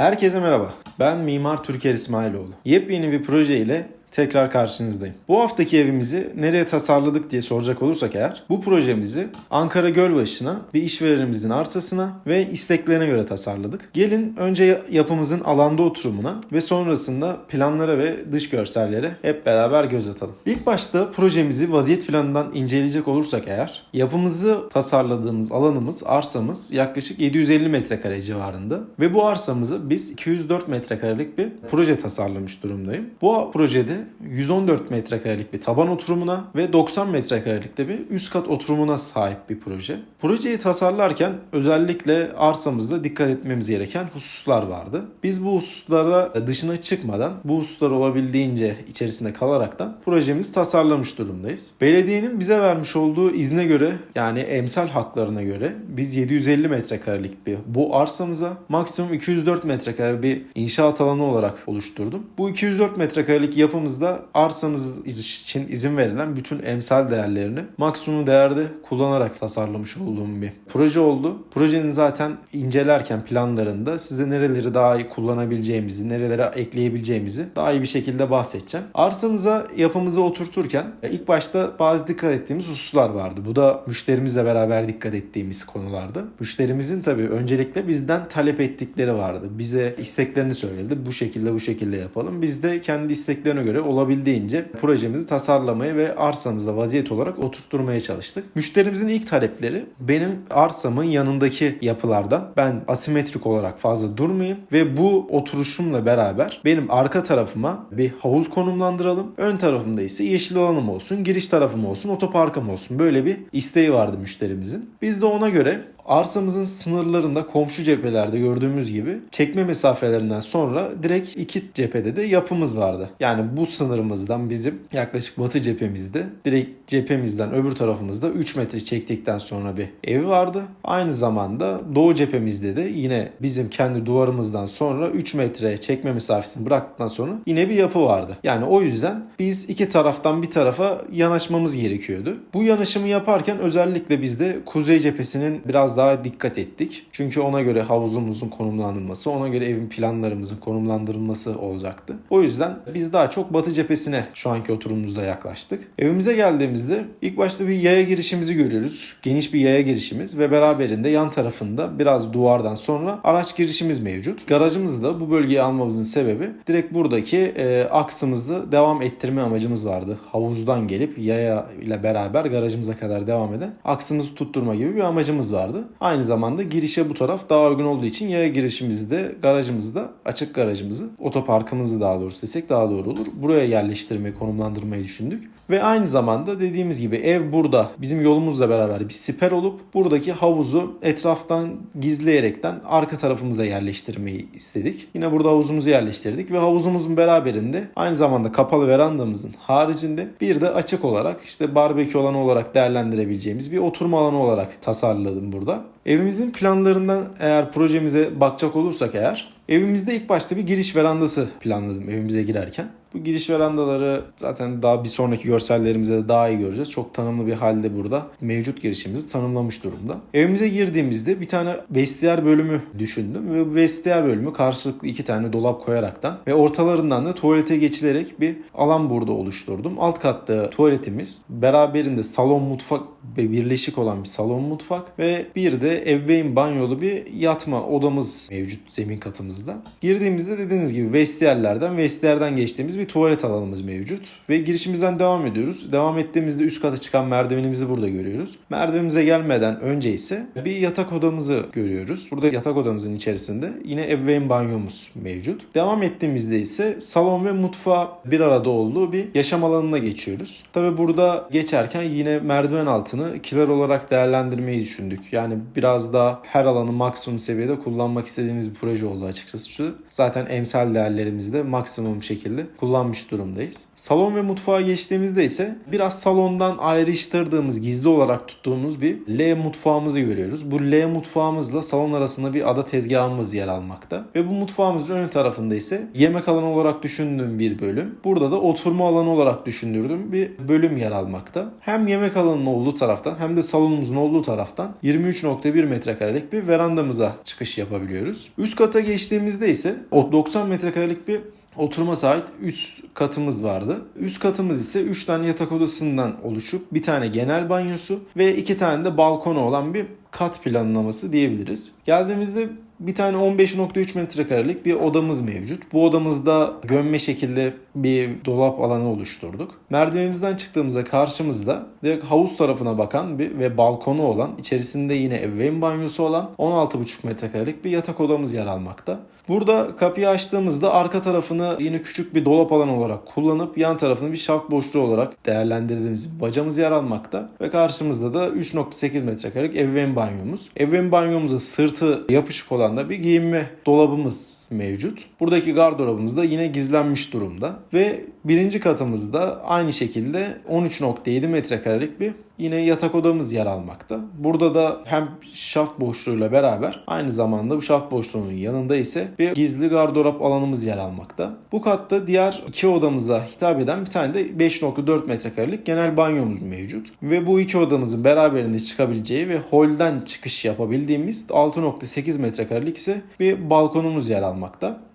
Herkese merhaba. Ben Mimar Türker İsmailoğlu. Yepyeni bir proje ile tekrar karşınızdayım. Bu haftaki evimizi nereye tasarladık diye soracak olursak eğer bu projemizi Ankara Gölbaşı'na bir işverenimizin arsasına ve isteklerine göre tasarladık. Gelin önce yapımızın alanda oturumuna ve sonrasında planlara ve dış görsellere hep beraber göz atalım. İlk başta projemizi vaziyet planından inceleyecek olursak eğer yapımızı tasarladığımız alanımız, arsamız yaklaşık 750 metrekare civarında ve bu arsamızı biz 204 metrekarelik bir proje tasarlamış durumdayım. Bu projede 114 metrekarelik bir taban oturumuna ve 90 metrekarelik de bir üst kat oturumuna sahip bir proje. Projeyi tasarlarken özellikle arsamızda dikkat etmemiz gereken hususlar vardı. Biz bu hususlara dışına çıkmadan bu hususlar olabildiğince içerisinde kalaraktan projemizi tasarlamış durumdayız. Belediyenin bize vermiş olduğu izne göre yani emsal haklarına göre biz 750 metrekarelik bir bu arsamıza maksimum 204 metrekare bir inşaat alanı olarak oluşturdum. Bu 204 metrekarelik yapımızda arsamız için izin verilen bütün emsal değerlerini maksimum değerde kullanarak tasarlamış olduğum bir proje oldu. Projenin zaten incelerken planlarında size nereleri daha iyi kullanabileceğimizi, nerelere ekleyebileceğimizi daha iyi bir şekilde bahsedeceğim. Arsamıza yapımızı oturturken e, ilk başta bazı dikkat ettiğimiz hususlar vardı. Bu da müşterimizle beraber dikkat ettiğimiz konulardı. Müşterimizin tabii öncelikle bizden talep ettikleri vardı. Bize isteklerini söyledi. Bu şekilde bu şekilde yapalım. Biz de kendi isteklerine göre olabildiğince projemizi tasarlamaya ve arsamıza vaziyet olarak oturtturmaya çalıştık. Müşterimizin ilk talepleri benim arsamın yanındaki yapılardan ben asimetrik olarak fazla durmayayım ve bu oturuşumla beraber benim arka tarafıma bir havuz konumlandıralım. Ön tarafımda ise yeşil alanım olsun, giriş tarafım olsun, otoparkım olsun. Böyle bir isteği vardı müşterimizin. Biz de ona göre Arsamızın sınırlarında komşu cephelerde gördüğümüz gibi çekme mesafelerinden sonra direkt iki cephede de yapımız vardı. Yani bu sınırımızdan bizim yaklaşık batı cephemizde direkt cephemizden öbür tarafımızda 3 metre çektikten sonra bir ev vardı. Aynı zamanda doğu cephemizde de yine bizim kendi duvarımızdan sonra 3 metre çekme mesafesini bıraktıktan sonra yine bir yapı vardı. Yani o yüzden biz iki taraftan bir tarafa yanaşmamız gerekiyordu. Bu yanaşımı yaparken özellikle biz de kuzey cephesinin biraz daha dikkat ettik. Çünkü ona göre havuzumuzun konumlandırılması, ona göre evin planlarımızın konumlandırılması olacaktı. O yüzden biz daha çok batı cephesine şu anki oturumumuzda yaklaştık. Evimize geldiğimizde ilk başta bir yaya girişimizi görüyoruz. Geniş bir yaya girişimiz ve beraberinde yan tarafında biraz duvardan sonra araç girişimiz mevcut. Garajımızda bu bölgeyi almamızın sebebi direkt buradaki e, aksımızı devam ettirme amacımız vardı. Havuzdan gelip yaya ile beraber garajımıza kadar devam eden aksımızı tutturma gibi bir amacımız vardı. Aynı zamanda girişe bu taraf daha uygun olduğu için yaya girişimizi de garajımızda açık garajımızı otoparkımızı daha doğrusu desek daha doğru olur. Buraya yerleştirmeyi konumlandırmayı düşündük. Ve aynı zamanda dediğimiz gibi ev burada bizim yolumuzla beraber bir siper olup buradaki havuzu etraftan gizleyerekten arka tarafımıza yerleştirmeyi istedik. Yine burada havuzumuzu yerleştirdik ve havuzumuzun beraberinde aynı zamanda kapalı verandamızın haricinde bir de açık olarak işte barbekü alanı olarak değerlendirebileceğimiz bir oturma alanı olarak tasarladım burada. Evimizin planlarından eğer projemize bakacak olursak eğer evimizde ilk başta bir giriş verandası planladım evimize girerken. Bu giriş verandaları zaten daha bir sonraki görsellerimizde de daha iyi göreceğiz. Çok tanımlı bir halde burada mevcut girişimizi tanımlamış durumda. Evimize girdiğimizde bir tane vestiyer bölümü düşündüm ve bu vestiyer bölümü karşılıklı iki tane dolap koyaraktan ve ortalarından da tuvalete geçilerek bir alan burada oluşturdum. Alt katta tuvaletimiz, beraberinde salon mutfak ve birleşik olan bir salon mutfak ve bir de ebeveyn banyolu bir yatma odamız mevcut zemin katımızda. Girdiğimizde dediğimiz gibi vestiyerlerden vestiyerden geçtiğimiz bir tuvalet alanımız mevcut. Ve girişimizden devam ediyoruz. Devam ettiğimizde üst kata çıkan merdivenimizi burada görüyoruz. Merdivenimize gelmeden önce ise bir yatak odamızı görüyoruz. Burada yatak odamızın içerisinde yine ebeveyn banyomuz mevcut. Devam ettiğimizde ise salon ve mutfağı bir arada olduğu bir yaşam alanına geçiyoruz. Tabi burada geçerken yine merdiven altını kiler olarak değerlendirmeyi düşündük. Yani biraz daha her alanı maksimum seviyede kullanmak istediğimiz bir proje oldu açıkçası. Zaten emsal değerlerimizi de maksimum şekilde kullanmak kullanmış durumdayız. Salon ve mutfağa geçtiğimizde ise biraz salondan ayrıştırdığımız, gizli olarak tuttuğumuz bir L mutfağımızı görüyoruz. Bu L mutfağımızla salon arasında bir ada tezgahımız yer almakta. Ve bu mutfağımızın ön tarafında ise yemek alanı olarak düşündüğüm bir bölüm. Burada da oturma alanı olarak düşündürdüğüm bir bölüm yer almakta. Hem yemek alanının olduğu taraftan hem de salonumuzun olduğu taraftan 23.1 metrekarelik bir verandamıza çıkış yapabiliyoruz. Üst kata geçtiğimizde ise o 90 metrekarelik bir oturma sahip üst katımız vardı. Üst katımız ise 3 tane yatak odasından oluşup bir tane genel banyosu ve 2 tane de balkonu olan bir kat planlaması diyebiliriz. Geldiğimizde bir tane 15.3 metrekarelik bir odamız mevcut. Bu odamızda gömme şekilde bir dolap alanı oluşturduk. Merdivenimizden çıktığımızda karşımızda direkt havuz tarafına bakan bir ve balkonu olan, içerisinde yine ebeveyn banyosu olan 16.5 metrekarelik bir yatak odamız yer almakta. Burada kapıyı açtığımızda arka tarafını yine küçük bir dolap alanı olarak kullanıp yan tarafını bir şaft boşluğu olarak değerlendirdiğimiz bir bacamız yer almakta. Ve karşımızda da 3.8 metrekarelik ebeveyn banyomuz. Ebeveyn banyomuza sırtı yapışık olan da bir giyinme dolabımız mevcut. Buradaki gardırobumuz da yine gizlenmiş durumda. Ve birinci katımızda aynı şekilde 13.7 metrekarelik bir yine yatak odamız yer almakta. Burada da hem şaft boşluğuyla beraber aynı zamanda bu şaft boşluğunun yanında ise bir gizli gardırop alanımız yer almakta. Bu katta diğer iki odamıza hitap eden bir tane de 5.4 metrekarelik genel banyomuz mevcut. Ve bu iki odamızın beraberinde çıkabileceği ve holden çıkış yapabildiğimiz 6.8 metrekarelik ise bir balkonumuz yer almakta.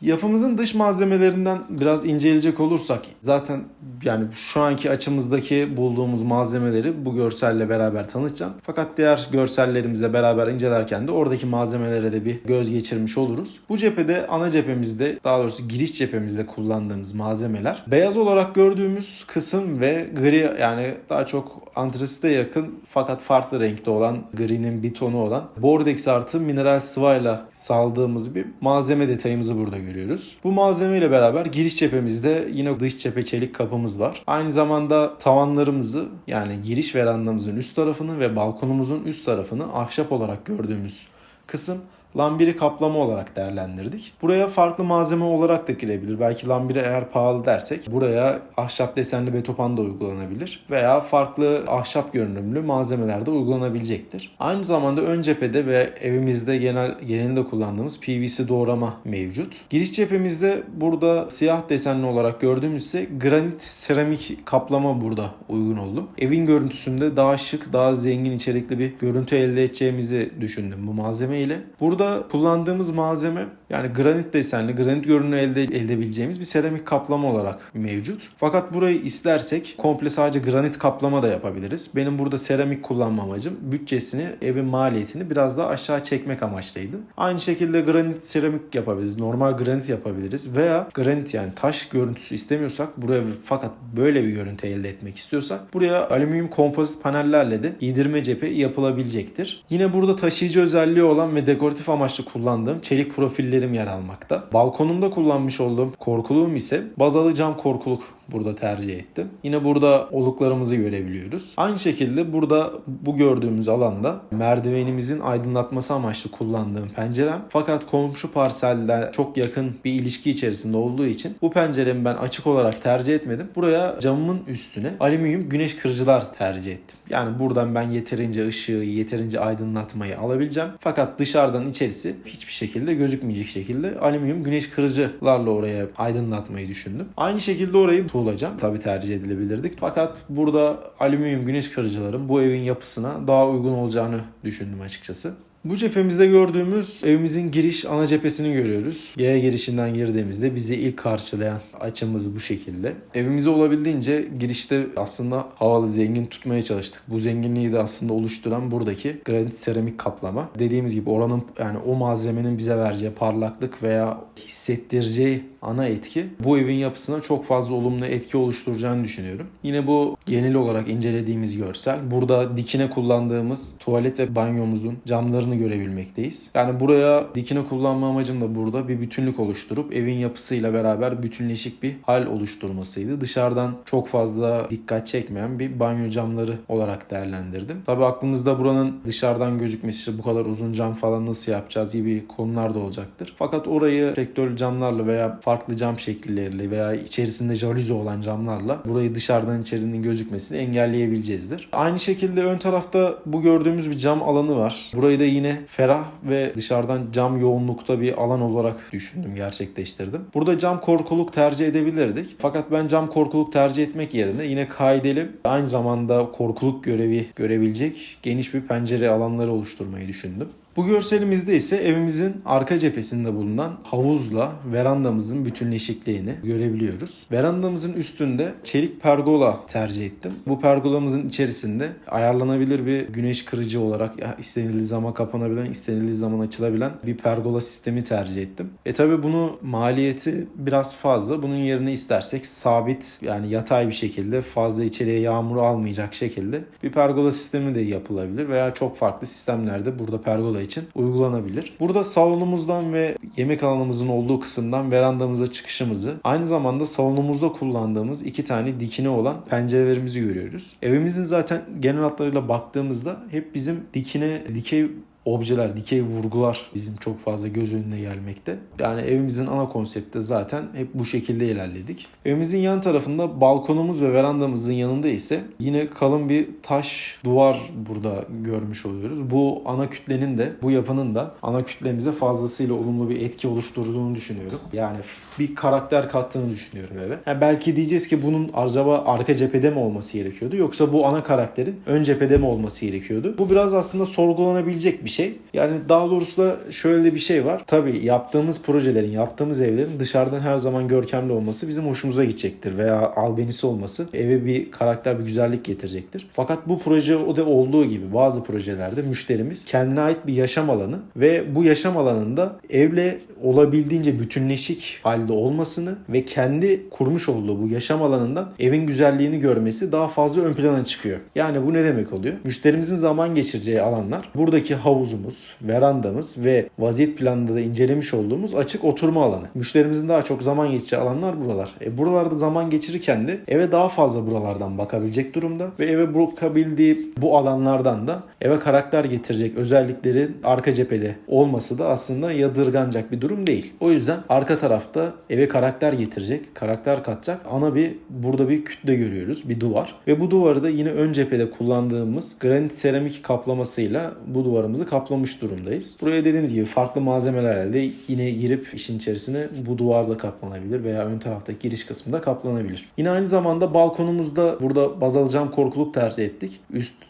Yapımızın dış malzemelerinden biraz inceleyecek olursak zaten yani şu anki açımızdaki bulduğumuz malzemeleri bu görselle beraber tanıtacağım. Fakat diğer görsellerimizle beraber incelerken de oradaki malzemelere de bir göz geçirmiş oluruz. Bu cephede ana cephemizde daha doğrusu giriş cephemizde kullandığımız malzemeler beyaz olarak gördüğümüz kısım ve gri yani daha çok antrasite yakın fakat farklı renkte olan gri'nin bir tonu olan bordex artı mineral sıvayla saldığımız bir malzeme detayımızı burada görüyoruz. Bu malzeme ile beraber giriş cephemizde yine dış cephe çelik kapımız var. Aynı zamanda tavanlarımızı yani giriş verandamızın üst tarafını ve balkonumuzun üst tarafını ahşap olarak gördüğümüz kısım lambiri kaplama olarak değerlendirdik. Buraya farklı malzeme olarak da girebilir. Belki lambiri eğer pahalı dersek buraya ahşap desenli betopan da uygulanabilir. Veya farklı ahşap görünümlü malzemeler de uygulanabilecektir. Aynı zamanda ön cephede ve evimizde genel genelinde kullandığımız PVC doğrama mevcut. Giriş cephemizde burada siyah desenli olarak gördüğümüz ise granit seramik kaplama burada uygun oldu. Evin görüntüsünde daha şık, daha zengin içerikli bir görüntü elde edeceğimizi düşündüm bu malzeme ile. Kullandığımız malzeme yani granit desenli, granit görünümü elde edebileceğimiz bir seramik kaplama olarak mevcut. Fakat burayı istersek komple sadece granit kaplama da yapabiliriz. Benim burada seramik kullanma amacım bütçesini, evin maliyetini biraz daha aşağı çekmek amaçlıydı. Aynı şekilde granit seramik yapabiliriz. Normal granit yapabiliriz. Veya granit yani taş görüntüsü istemiyorsak buraya fakat böyle bir görüntü elde etmek istiyorsak buraya alüminyum kompozit panellerle de giydirme cephe yapılabilecektir. Yine burada taşıyıcı özelliği olan ve dekoratif amaçlı kullandığım çelik profillerim yer almakta. Balkonumda kullanmış olduğum korkuluğum ise bazalı cam korkuluk burada tercih ettim. Yine burada oluklarımızı görebiliyoruz. Aynı şekilde burada bu gördüğümüz alanda merdivenimizin aydınlatması amaçlı kullandığım pencerem. Fakat komşu parselle çok yakın bir ilişki içerisinde olduğu için bu penceremi ben açık olarak tercih etmedim. Buraya camımın üstüne alüminyum güneş kırıcılar tercih ettim. Yani buradan ben yeterince ışığı, yeterince aydınlatmayı alabileceğim. Fakat dışarıdan içerisi hiçbir şekilde gözükmeyecek şekilde alüminyum güneş kırıcılarla oraya aydınlatmayı düşündüm. Aynı şekilde orayı tuğlacağım. Tabii tercih edilebilirdik. Fakat burada alüminyum güneş kırıcıların bu evin yapısına daha uygun olacağını düşündüm açıkçası. Bu cephemizde gördüğümüz evimizin giriş ana cephesini görüyoruz. Yaya girişinden girdiğimizde bizi ilk karşılayan açımız bu şekilde. Evimize olabildiğince girişte aslında havalı zengin tutmaya çalıştık. Bu zenginliği de aslında oluşturan buradaki granit seramik kaplama. Dediğimiz gibi oranın yani o malzemenin bize vereceği parlaklık veya hissettireceği ana etki bu evin yapısına çok fazla olumlu etki oluşturacağını düşünüyorum. Yine bu genel olarak incelediğimiz görsel. Burada dikine kullandığımız tuvalet ve banyomuzun camlarını olduğunu görebilmekteyiz. Yani buraya dikine kullanma amacım da burada bir bütünlük oluşturup evin yapısıyla beraber bütünleşik bir hal oluşturmasıydı. Dışarıdan çok fazla dikkat çekmeyen bir banyo camları olarak değerlendirdim. Tabi aklımızda buranın dışarıdan gözükmesi işte bu kadar uzun cam falan nasıl yapacağız gibi konular da olacaktır. Fakat orayı rektörlü camlarla veya farklı cam şekilleriyle veya içerisinde jaluzi olan camlarla burayı dışarıdan içerinin gözükmesini engelleyebileceğizdir. Aynı şekilde ön tarafta bu gördüğümüz bir cam alanı var. Burayı da yine ferah ve dışarıdan cam yoğunlukta bir alan olarak düşündüm, gerçekleştirdim. Burada cam korkuluk tercih edebilirdik. Fakat ben cam korkuluk tercih etmek yerine yine kaydeli aynı zamanda korkuluk görevi görebilecek geniş bir pencere alanları oluşturmayı düşündüm. Bu görselimizde ise evimizin arka cephesinde bulunan havuzla verandamızın bütünleşikliğini görebiliyoruz. Verandamızın üstünde çelik pergola tercih ettim. Bu pergolamızın içerisinde ayarlanabilir bir güneş kırıcı olarak istenildiği zaman kapanabilen, istenildiği zaman açılabilen bir pergola sistemi tercih ettim. E tabi bunu maliyeti biraz fazla. Bunun yerine istersek sabit yani yatay bir şekilde fazla içeriye yağmur almayacak şekilde bir pergola sistemi de yapılabilir veya çok farklı sistemlerde burada pergola için uygulanabilir. Burada salonumuzdan ve yemek alanımızın olduğu kısımdan verandamıza çıkışımızı aynı zamanda salonumuzda kullandığımız iki tane dikine olan pencerelerimizi görüyoruz. Evimizin zaten genel hatlarıyla baktığımızda hep bizim dikine dikey objeler, dikey vurgular bizim çok fazla göz önüne gelmekte. Yani evimizin ana konsepti zaten hep bu şekilde ilerledik. Evimizin yan tarafında balkonumuz ve verandamızın yanında ise yine kalın bir taş duvar burada görmüş oluyoruz. Bu ana kütlenin de bu yapının da ana kütlemize fazlasıyla olumlu bir etki oluşturduğunu düşünüyorum. Yani bir karakter kattığını düşünüyorum eve. Yani belki diyeceğiz ki bunun acaba arka cephede mi olması gerekiyordu yoksa bu ana karakterin ön cephede mi olması gerekiyordu? Bu biraz aslında sorgulanabilecek bir şey. Yani daha doğrusu da şöyle bir şey var. Tabii yaptığımız projelerin, yaptığımız evlerin dışarıdan her zaman görkemli olması bizim hoşumuza gidecektir veya albenisi olması eve bir karakter, bir güzellik getirecektir. Fakat bu proje o da olduğu gibi bazı projelerde müşterimiz kendine ait bir yaşam alanı ve bu yaşam alanında evle olabildiğince bütünleşik halde olmasını ve kendi kurmuş olduğu bu yaşam alanından evin güzelliğini görmesi daha fazla ön plana çıkıyor. Yani bu ne demek oluyor? Müşterimizin zaman geçireceği alanlar buradaki havuzumuz, verandamız ve vaziyet planında da incelemiş olduğumuz açık oturma alanı. Müşterimizin daha çok zaman geçeceği alanlar buralar. E buralarda zaman geçirirken de eve daha fazla buralardan bakabilecek durumda ve eve bakabildiği bu alanlardan da eve karakter getirecek özellikleri arka cephede olması da aslında yadırganacak bir durum değil. O yüzden arka tarafta eve karakter getirecek, karakter katacak ana bir burada bir kütle görüyoruz. Bir duvar. Ve bu duvarı da yine ön cephede kullandığımız granit seramik kaplamasıyla bu duvarımızı kaplamış durumdayız. Buraya dediğimiz gibi farklı malzemelerle yine girip işin içerisine bu duvarda kaplanabilir veya ön taraftaki giriş kısmında kaplanabilir. Yine aynı zamanda balkonumuzda burada baz alacağım korkuluk tercih ettik.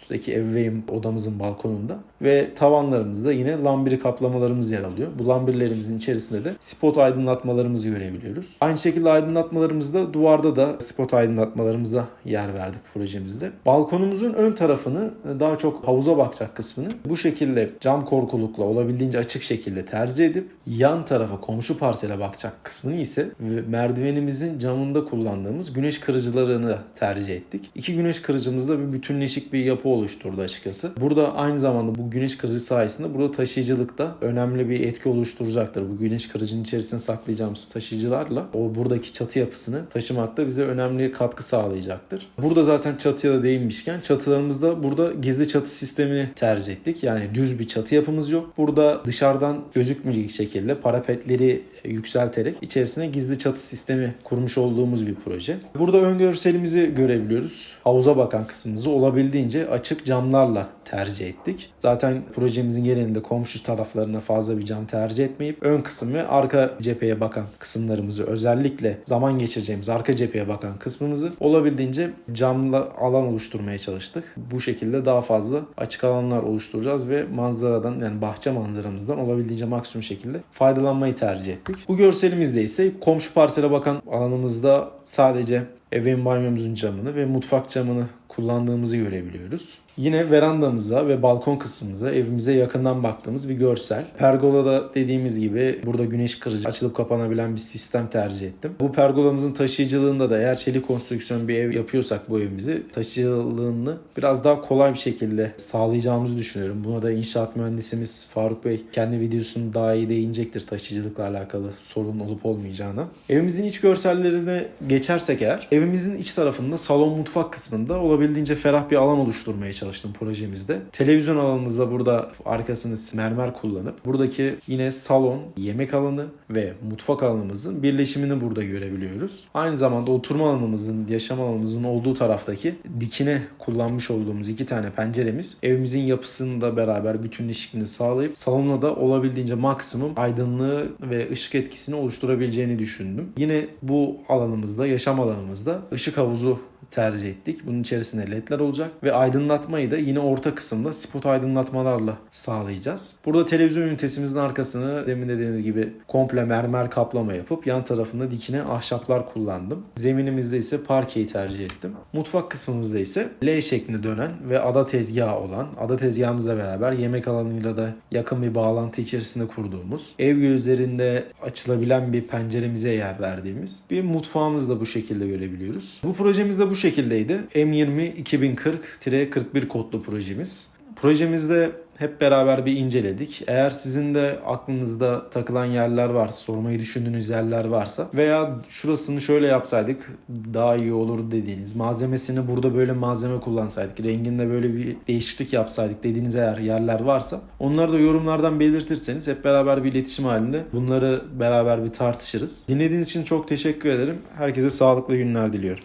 Üstteki ebeveyn odamızın balkonunda ve tavanlarımızda yine lambiri kaplamalarımız yer alıyor. Bu lambirlerimizin içerisinde de spot aydınlatmalarımızı görebiliyoruz. Aynı şekilde aydınlatmalarımızda duvarda da spot aydınlatmalarımıza yer verdik projemizde. Balkonumuzun ön tarafını daha çok havuza bakacak kısmını bu şekilde cam korkulukla olabildiğince açık şekilde tercih edip yan tarafa komşu parsele bakacak kısmını ise merdivenimizin camında kullandığımız güneş kırıcılarını tercih ettik. İki güneş kırıcımızda bir bütünleşik bir yapı oluşturdu açıkçası. Burada aynı zamanda bu güneş kırıcı sayesinde burada taşıyıcılıkta önemli bir etki oluşturacaktır. Bu güneş kırıcının içerisine saklayacağımız taşıyıcılarla o buradaki çatı yapısını taşımakta bize önemli katkı sağlayacaktır. Burada zaten çatıya da değinmişken çatılarımızda burada gizli çatı sistemini tercih ettik. Yani düz bir çatı yapımız yok. Burada dışarıdan gözükmeyecek şekilde parapetleri yükselterek içerisine gizli çatı sistemi kurmuş olduğumuz bir proje. Burada ön görselimizi görebiliyoruz. Havuza bakan kısmımızı olabildiğince açık camlarla tercih ettik. Zaten projemizin genelinde komşu taraflarına fazla bir cam tercih etmeyip ön kısım ve arka cepheye bakan kısımlarımızı özellikle zaman geçireceğimiz arka cepheye bakan kısmımızı olabildiğince camlı alan oluşturmaya çalıştık. Bu şekilde daha fazla açık alanlar oluşturacağız ve manzaradan yani bahçe manzaramızdan olabildiğince maksimum şekilde faydalanmayı tercih ettik. Bu görselimizde ise komşu parsele bakan alanımızda sadece ebeveyn banyomuzun camını ve mutfak camını kullandığımızı görebiliyoruz. Yine verandamıza ve balkon kısmımıza evimize yakından baktığımız bir görsel. Pergolada dediğimiz gibi burada güneş kırıcı açılıp kapanabilen bir sistem tercih ettim. Bu pergolamızın taşıyıcılığında da eğer çelik konstrüksiyon bir ev yapıyorsak bu evimizi taşıyıcılığını biraz daha kolay bir şekilde sağlayacağımızı düşünüyorum. Buna da inşaat mühendisimiz Faruk Bey kendi videosunu daha iyi değinecektir taşıyıcılıkla alakalı sorun olup olmayacağına. Evimizin iç görsellerine geçersek eğer evimizin iç tarafında salon mutfak kısmında olabildiğince ferah bir alan oluşturmaya çalıştım projemizde. Televizyon alanımızda burada arkasını mermer kullanıp buradaki yine salon, yemek alanı ve mutfak alanımızın birleşimini burada görebiliyoruz. Aynı zamanda oturma alanımızın, yaşam alanımızın olduğu taraftaki dikine kullanmış olduğumuz iki tane penceremiz evimizin yapısını da beraber bütünleşikliğini sağlayıp salona da olabildiğince maksimum aydınlığı ve ışık etkisini oluşturabileceğini düşündüm. Yine bu alanımızda, yaşam alanımızda ışık havuzu tercih ettik. Bunun içerisinde ledler olacak ve aydınlatmayı da yine orta kısımda spot aydınlatmalarla sağlayacağız. Burada televizyon ünitesimizin arkasını demin dediğimiz gibi komple mermer kaplama yapıp yan tarafında dikine ahşaplar kullandım. Zeminimizde ise parkeyi tercih ettim. Mutfak kısmımızda ise L şeklinde dönen ve ada tezgahı olan, ada tezgahımızla beraber yemek alanıyla da yakın bir bağlantı içerisinde kurduğumuz, ev gözlerinde açılabilen bir penceremize yer verdiğimiz bir mutfağımızı da bu şekilde görebiliyoruz. Bu projemiz de bu şekildeydi. M20 2040-41 kodlu projemiz. Projemizde hep beraber bir inceledik. Eğer sizin de aklınızda takılan yerler varsa, sormayı düşündüğünüz yerler varsa veya şurasını şöyle yapsaydık daha iyi olur dediğiniz, malzemesini burada böyle malzeme kullansaydık, renginde böyle bir değişiklik yapsaydık dediğiniz eğer yerler varsa onları da yorumlardan belirtirseniz hep beraber bir iletişim halinde bunları beraber bir tartışırız. Dinlediğiniz için çok teşekkür ederim. Herkese sağlıklı günler diliyorum.